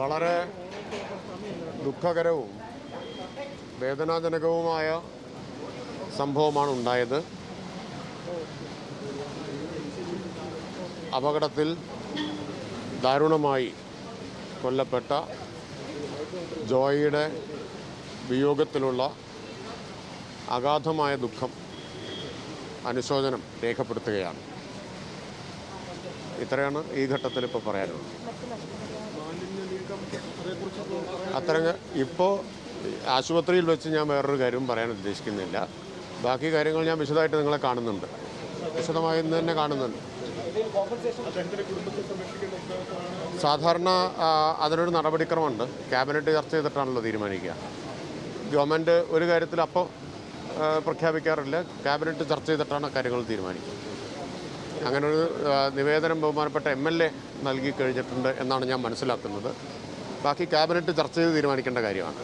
വളരെ ദുഃഖകരവും വേദനാജനകവുമായ സംഭവമാണ് ഉണ്ടായത്. അപകടത്തിൽ ദാരുണമായി കൊല്ലപ്പെട്ട ജോയിയുടെ വിയോഗത്തിലുള്ള അഗാധമായ ദുഃഖം അനുശോചനം രേഖപ്പെടുത്തുകയാണ്. ഇത്രയാണ് ഈ ഘട്ടത്തിൽ ഇപ്പോൾ പറയാനുള്ളത്. അത്തരം ഇപ്പോൾ ആശുപത്രിയിൽ വെച്ച് ഞാൻ വേറൊരു കാര്യവും പറയാൻ ഉദ്ദേശിക്കുന്നില്ല. ബാക്കി കാര്യങ്ങൾ ഞാൻ വിശദമായിട്ട് നിങ്ങളെ കാണുന്നുണ്ട്. വിശദമായി ഇന്ന് തന്നെ കാണുന്നുണ്ട്. സാധാരണ അതിനൊരു നടപടിക്രമമുണ്ട്. ക്യാബിനറ്റ് ചർച്ച ചെയ്തിട്ടാണല്ലോ തീരുമാനിക്കുക. ഗവൺമെന്റ് ഒരു കാര്യത്തിൽ അപ്പോൾ പ്രഖ്യാപിക്കാറില്ല. ക്യാബിനറ്റ് ചർച്ച ചെയ്തിട്ടാണ് കാര്യങ്ങൾ തീരുമാനിക്കുക. അങ്ങനെ ഒരു ആ, നിവേദനം ബഹുമാനപ്പെട്ട എം എൽ എ നൽകി കഴിഞ്ഞിട്ടുണ്ട് എന്നാണ് ഞാൻ മനസ്സിലാക്കുന്നത്. ബാക്കി ക്യാബിനറ്റ് ചർച്ച ചെയ്ത് തീരുമാനിക്കേണ്ട കാര്യമാണ്.